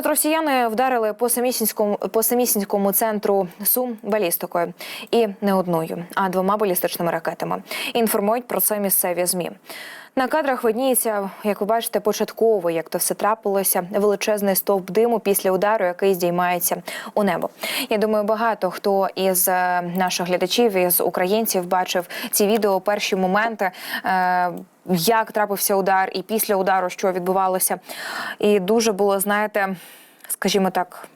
от росіяни вдарили по самісінському по самісінському центру Сум балістикою і не одною, а двома балістичними ракетами. Інформують про це місцеві змі. На кадрах видніється, як ви бачите, початково, як то все трапилося, величезний стовп диму після удару, який здіймається у небо. Я думаю, багато хто із е, наших глядачів із українців бачив ці відео перші моменти. е, Як трапився удар, і після удару, що відбувалося, і дуже було, знаєте, скажімо так,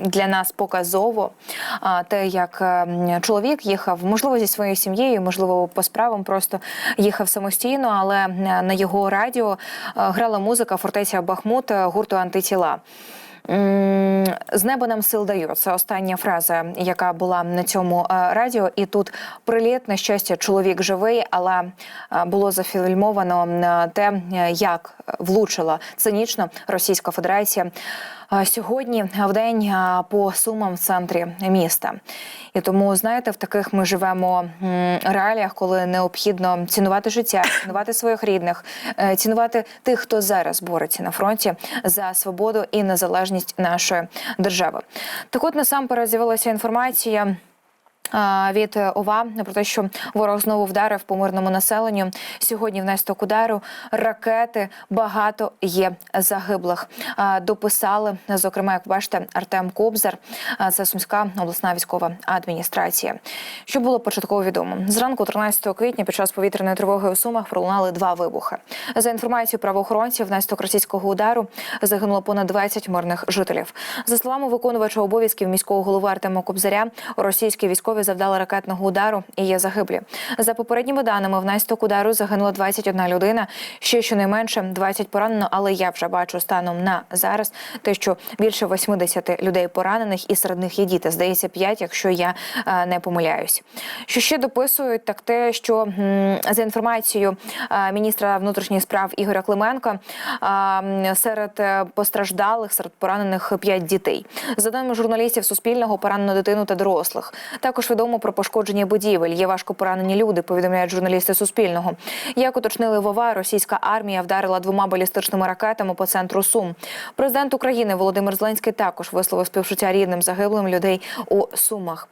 для нас показово те, як е, чоловік їхав, можливо, зі своєю сім'єю, можливо, по справам просто їхав самостійно, але на його радіо е, грала музика фортеця Бахмут е, гурту антитіла. З неба нам сил дають. Це остання фраза, яка була на цьому е, радіо. І тут приліт, на щастя, чоловік живий, але було зафільмовано те, як влучила цинічно Російська Федерація сьогодні в день по сумам в центрі міста. І тому, знаєте, в таких ми живемо реаліях, коли необхідно цінувати життя, цінувати своїх рідних, е, цінувати тих, хто зараз бореться на фронті за свободу і незалежність нашої держави. Так, от насамперед з'явилася інформація. Від ОВА про те, що ворог знову вдарив по мирному населенню. Сьогодні внаслідок удару ракети багато є загиблих. Дописали зокрема, як бачите, Артем Кобзар. Це Сумська обласна військова адміністрація. Що було початково відомо зранку, 13 квітня, під час повітряної тривоги у Сумах пролунали два вибухи. За інформацією правоохоронців, внаслідок російського удару загинуло понад 20 мирних жителів. За словами виконувача обов'язків міського голови Артема Кобзаря, російські військові завдали ракетного удару і є загиблі. За попередніми даними, внаслідок удару загинула 21 людина. Ще щонайменше 20 поранено, але я вже бачу станом на зараз те, що більше 80 людей поранених, і серед них є діти. Здається, 5, якщо я е, не помиляюсь. Що ще дописують, так те, що за інформацією е, міністра внутрішніх справ Ігоря Клименка серед е, постраждалих, серед поранених 5 дітей. За даними журналістів Суспільного, поранено дитину та дорослих. Також відомо про пошкодження будівель. Є важко поранені люди. Повідомляють журналісти Суспільного. Як уточнили Вова, російська армія вдарила двома балістичними ракетами по центру Сум. Президент України Володимир Зеленський також висловив співчуття рідним загиблим людей у Сумах.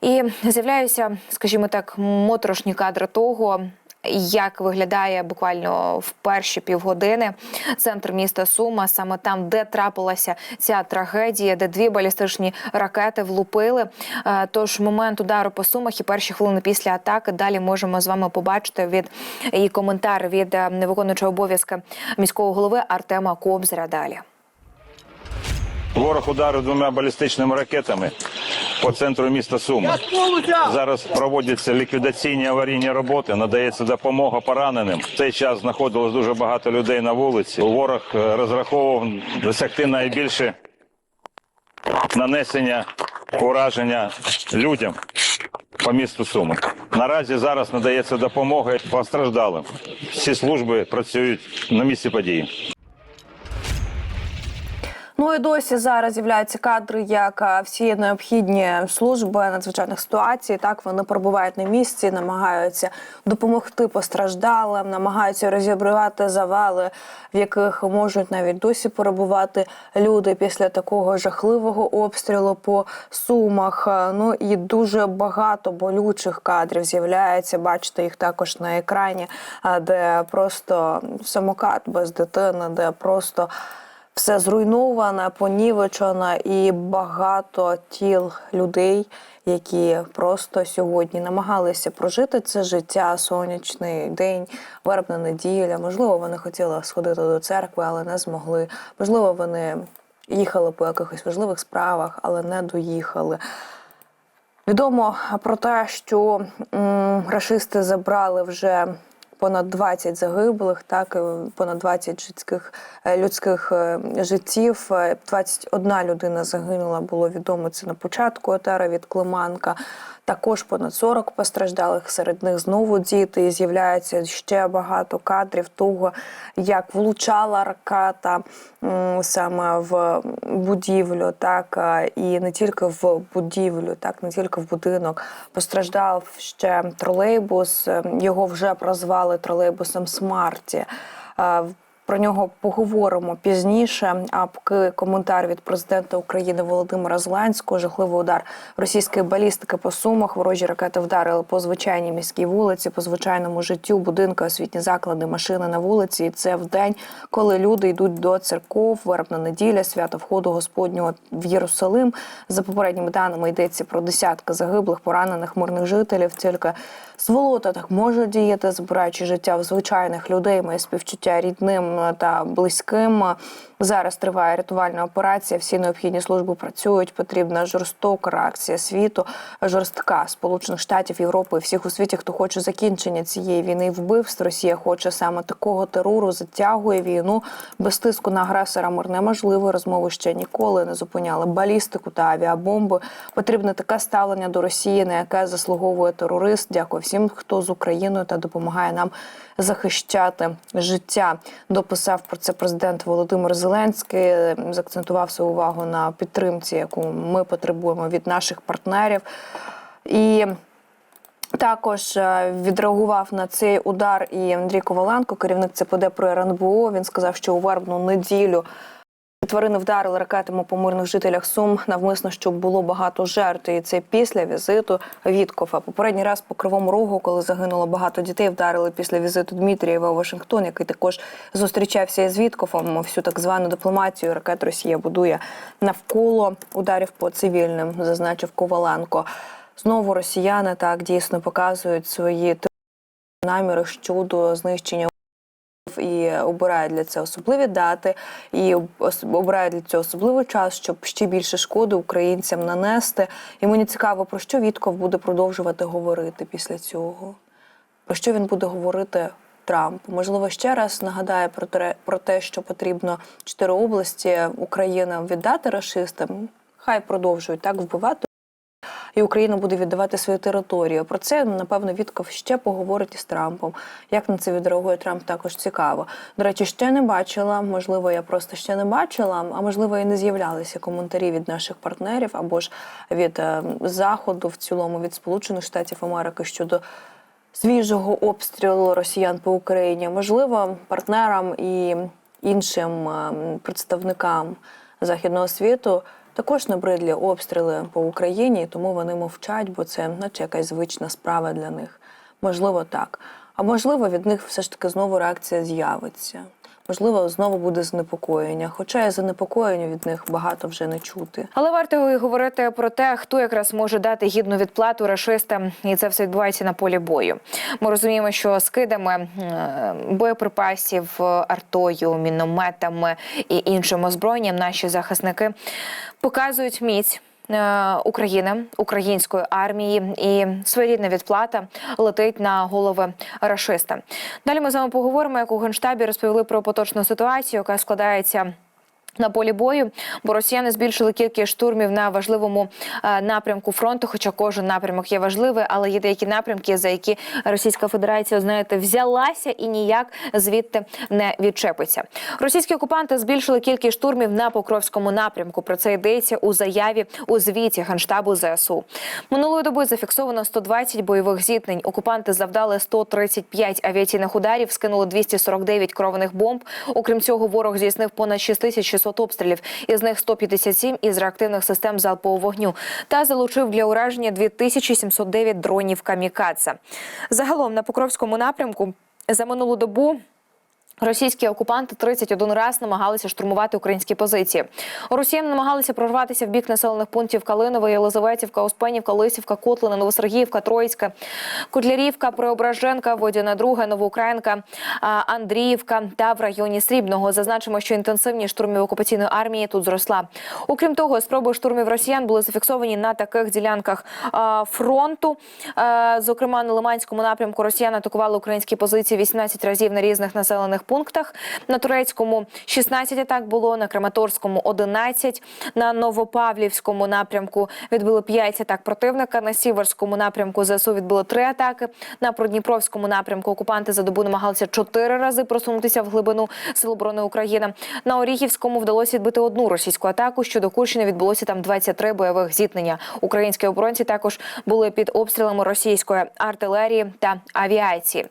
І з'являються, скажімо так, моторошні кадри того. Як виглядає буквально в перші півгодини центр міста Сума, саме там, де трапилася ця трагедія, де дві балістичні ракети влупили. Е, Тож момент удару по сумах і перші хвилини після атаки далі можемо з вами побачити від і коментар від е, виконуючого обов'язки міського голови Артема Кобзаря. Далі. Ворог ударив двома балістичними ракетами по центру міста Суми. Зараз проводяться ліквідаційні аварійні роботи, надається допомога пораненим. В цей час знаходилось дуже багато людей на вулиці. Ворог е, розраховував досягти найбільше нанесення ураження людям по місту Суми. Наразі зараз надається допомога постраждалим. Всі служби працюють на місці події. Ну і досі зараз з'являються кадри, як всі необхідні служби надзвичайних ситуацій. Так вони перебувають на місці, намагаються допомогти постраждалим, намагаються розібрати завали, в яких можуть навіть досі перебувати люди після такого жахливого обстрілу по сумах. Ну і дуже багато болючих кадрів з'являється. Бачите їх також на екрані, де просто самокат без дитини, де просто все зруйноване, понівечено і багато тіл людей, які просто сьогодні намагалися прожити це життя, сонячний день, вербна неділя. Можливо, вони хотіли сходити до церкви, але не змогли. Можливо, вони їхали по якихось важливих справах, але не доїхали. Відомо про те, що м, рашисти забрали вже понад 20 загиблих, так понад 20 людських, е, людських е, життів. Е, 21 людина загинула, було відомо це на початку етера від Климанка. Також понад 40 постраждалих, серед них знову діти. І з'являється ще багато кадрів того, як влучала ракета саме в будівлю, так і не тільки в будівлю, так не тільки в будинок. Постраждав ще тролейбус. е, Його вже прозвали тролейбусом Смарті. Про нього поговоримо пізніше. А поки коментар від президента України Володимира Зеленського, жахливий удар російської балістики по сумах. Ворожі ракети вдарили по звичайній міській вулиці, по звичайному життю, будинки, освітні заклади, машини на вулиці. І це в день, коли люди йдуть до церков, вербна неділя, свято входу Господнього в Єрусалим. За попередніми даними йдеться про десятки загиблих, поранених мирних жителів. Тільки сволота так може діяти, збираючи життя в звичайних людей. Моє співчуття рідним та близьким. Зараз триває рятувальна операція. Всі необхідні служби працюють. Потрібна жорстока реакція світу, жорстка сполучених штатів Європи всіх у світі, хто хоче закінчення цієї війни вбивств. Росія хоче саме такого терору, затягує війну без тиску на агресора. Мир неможливо. Розмови ще ніколи не зупиняли балістику та авіабомби. Потрібне таке ставлення до Росії, на яке заслуговує терорист. Дякую всім, хто з Україною та допомагає нам захищати життя. Дописав про це президент Володимир Зеленський. заакцентував свою увагу на підтримці, яку ми потребуємо від наших партнерів. І також е, відреагував на цей удар і Андрій Коваленко, керівник ЦПД про РНБО. Він сказав, що у вербну неділю тварини вдарили ракетами по мирних жителях Сум навмисно, щоб було багато жертв. І це після візиту Віткофа. Попередній раз по кривому рогу, коли загинуло багато дітей, вдарили після візиту Дмитрієва у Вашингтон, який також зустрічався із Віткофом. Всю так звану дипломатію ракет Росія будує навколо ударів по цивільним, зазначив Коваленко. Знову росіяни так дійсно показують свої наміри щодо знищення і обирають для цього особливі дати, і обирають для цього особливий час, щоб ще більше шкоди українцям нанести. І мені цікаво, про що Вітков буде продовжувати говорити після цього. Про що він буде говорити Трампу? Можливо, ще раз нагадає про те, про те, що потрібно чотири області України віддати расистам. Хай продовжують так вбивати. І Україна буде віддавати свою територію. Про це напевно Вітков ще поговорить із Трампом. Як на це відреагує Трамп, також цікаво. До речі, ще не бачила. Можливо, я просто ще не бачила, а можливо, і не з'являлися коментарі від наших партнерів або ж від е, заходу, в цілому від Сполучених Штатів Америки щодо свіжого обстрілу росіян по Україні. Можливо, партнерам і іншим е, представникам західного світу також набридлі обстріли по Україні, тому вони мовчать, бо це наче якась звична справа для них. Можливо, так. А можливо, від них все ж таки знову реакція з'явиться. Можливо, знову буде занепокоєння. Хоча і занепокоєння від них багато вже не чути. Але варто і говорити про те, хто якраз може дати гідну відплату рашистам, і це все відбувається на полі бою. Ми розуміємо, що скидами е, боєприпасів, артою, мінометами і іншим озброєнням наші захисники показують міць. Е, України, української армії і своєрідна відплата летить на голови рашиста. Далі ми з вами поговоримо, як у генштабі розповіли про поточну ситуацію, яка складається. На полі бою, бо росіяни збільшили кількість штурмів на важливому е, напрямку фронту. Хоча кожен напрямок є важливий, але є деякі напрямки, за які Російська Федерація, знаєте, взялася і ніяк звідти не відчепиться. Російські окупанти збільшили кількість штурмів на Покровському напрямку. Про це йдеться у заяві у звіті генштабу ЗСУ. Минулої доби зафіксовано 120 бойових зіткнень. Окупанти завдали 135 авіаційних ударів, скинули 249 керованих бомб. Окрім цього, ворог здійснив понад 6600 обстрілів, із них 157 із реактивних систем залпового вогню та залучив для ураження 2709 дронів камікадзе. Загалом на Покровському напрямку за минулу добу. Російські окупанти 31 раз намагалися штурмувати українські позиції. Росіяни намагалися прорватися в бік населених пунктів Калинове, Єлизаветівка, Успенівка, Лисівка, Котлина, Новосергіївка, Троїцька, Котлярівка, Преображенка, Водяна Друга, Новоукраїнка, Андріївка та в районі Срібного. Зазначимо, що інтенсивність штурмів окупаційної армії тут зросла. Окрім того, спроби штурмів росіян були зафіксовані на таких ділянках фронту. Зокрема, на Лиманському напрямку росіяни атакували українські позиції 18 разів на різних населених пунктах. На турецькому 16 атак було, на Краматорському 11, на Новопавлівському напрямку відбили 5 атак противника. На Сіверському напрямку ЗСУ відбили 3 атаки. На Продніпровському напрямку окупанти за добу намагалися 4 рази просунутися в глибину Сил оборони України. На Оріхівському вдалося відбити одну російську атаку. Щодо Курщини відбулося там 23 бойових зіткнення. Українські оборонці також були під обстрілами російської артилерії та авіації.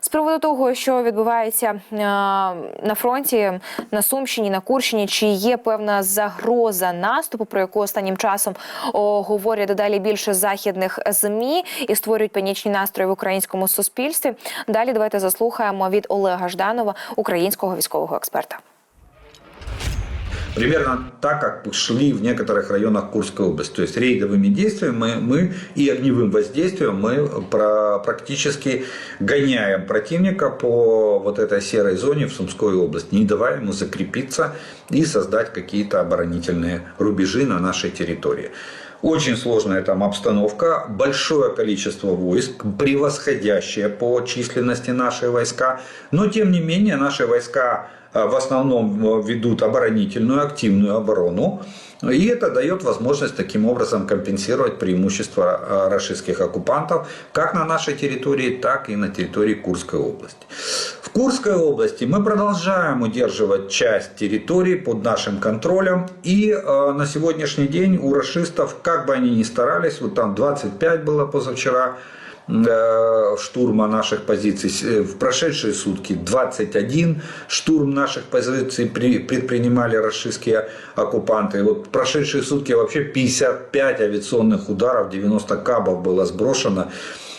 З приводу того, що відбувається на фронті на Сумщині, на Курщині, чи є певна загроза наступу, про яку останнім часом говорять дедалі більше західних змі і створюють панічні настрої в українському суспільстві. Далі давайте заслухаємо від Олега Жданова, українського військового експерта. Примерно так, как шли в некоторых районах Курской области. То есть рейдовыми действиями мы, мы и огневым воздействием мы про- практически гоняем противника по вот этой серой зоне в Сумской области, не давая ему закрепиться и создать какие-то оборонительные рубежи на нашей территории. Очень сложная там обстановка, большое количество войск, превосходящее по численности наши войска, но тем не менее наши войска в основном э, ведут оборонительную, активную оборону. И это дает возможность таким образом компенсировать преимущества э, российских оккупантов как на нашей территории, так и на территории Курской области. В Курской области мы продолжаем удерживать часть территории под нашим контролем. И э, на сегодняшний день у расистов, как бы они ни старались, вот там 25 было позавчера, э, штурма наших позиций. С- э, В прошедшие сутки 21 штурм наших позиций при- предпринимали российские оккупанты. Вот в прошедшие сутки вообще 55 авиационных ударов, 90 кабов было сброшено.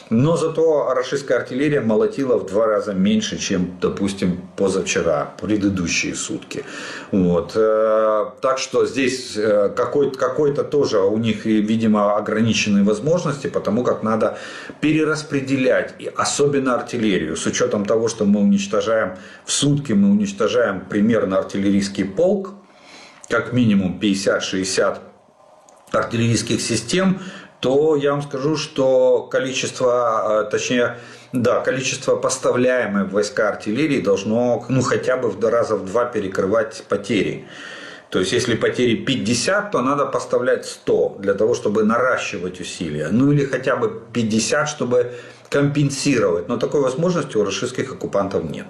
Но зато российская артиллерия молотила в два раза меньше, чем, допустим, позавчера, предыдущие сутки. Вот. Э, Так что здесь э, какой- какой-то тоже у них, видимо, ограниченные возможности, потому как надо перераспределять, и особенно артиллерию, с учетом того, что мы уничтожаем в сутки, мы уничтожаем примерно артиллерийский полк, как минимум 50-60 артиллерийских систем, то я вам скажу, что количество, э, точнее, да, количество поставляемой в войска артиллерии должно, ну, хотя бы в два раза в два перекрывать потери. То есть, если потери 50, то надо поставлять 100 для того, чтобы наращивать усилия. Ну, или хотя бы 50, чтобы компенсировать. Но такой возможности у российских оккупантов нет.